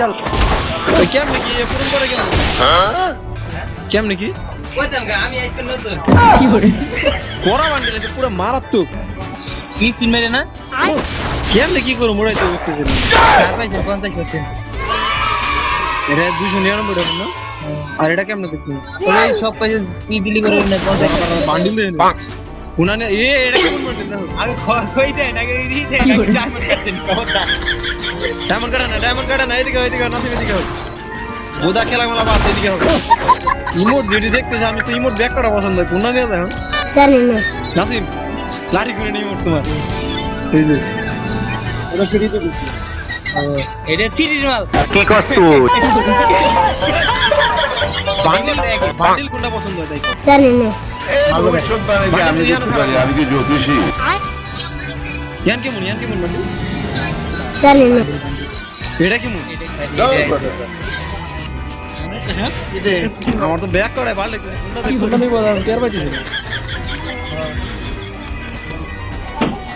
চল। কেমনে কি পূরণ করে কেমন? কেমনে কি? কইতাম কা, আমি আজকে নতুন। কড়া বান্ডিল আছে পুরো মারাত্মক। মিসিন মেরে না? কেমনে কি করব মোড়াইতে বুঝতেছি না। চার পাইছেন পঞ্চাশ পার্সেন্ট এটা দুশো নিরানব্বই টাকা না? আর এটা কেমনে দেখব? ওই সব পয়সা সি দিলি করে না পঞ্চাশ বান্ডিল দেয় উনানে এ এটা কেমন বান্ডিল আগে কই ডায়মন্ড ডায়মন্ড কাটা না ডায়মন্ড কাটা না এদিকে এদিকে নাসিম এদিকে হোক বোদা খেলা মেলা বাদ এদিকে হোক ইমোট যেটি দেখতেছে আমি তো ইমোট ব্যাক করা পছন্দ হয় কোনটা নিয়ে যাও জানি না। নাসিম লাঠি করে নি ইমোট তোমার। এই যে। এটা ফ্রিতে দিচ্ছি। এটা ফ্রির মাল। বান্ডিল বান্ডিল কোনটা পছন্দ হয় তাই জানি না। আমি কি জ্যোতিষী? ইয়ান কেমন ইয়ান কেমন জানি না এটা কেমন আমার তো ব্যাক করায় ভালো লাগতেছে কোনটা দেখ। কোনটা নিব আমি টের পাইতেছি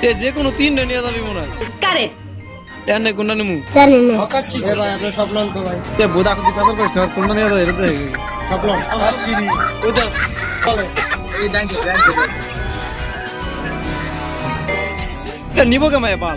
এ যে কোনো তিনটা নিয়ে যাবি মনে হয়। কারেক্ট এর নাই কোনটা নিমু জানি না এ ভাই আপনি সব লন তো ভাই। এ বোদা কত পেপার কইছ আর কোনটা নিয়ে যাবে এটা দেখ সব লন ওইটা। চলে। এই ডাঙ্কে ডাঙ্কে এ নিব কে মায় পাল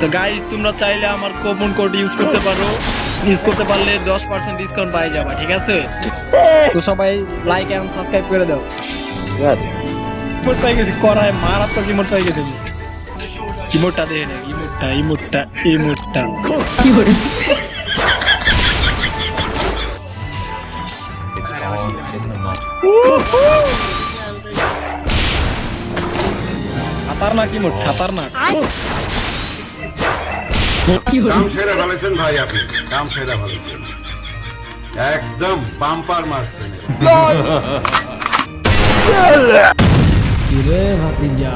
তো গাইস তোমরা চাইলে আমার কুপন কোড ইউজ করতে পারো। ইউজ করতে পারলে দশ পার্সেন্ট ডিসকাউন্ট পাই যাবা ঠিক আছে? তো সবাই লাইক এন্ড সাবস্ক্রাইব করে দাও। ইমোট পাই গেছি করায় মারাত্মক ইমোট পাই গেছি ইমোটটা দেখে না ইমোটটা ইমোটটা ইমোটটা কি মোট খাতার না কাম সেরা ফেলেছেন ভাই আপনি। দাম সেরা ফেলেছেন। একদম বাম্পার মারছেন। কিরে ভাতিজা?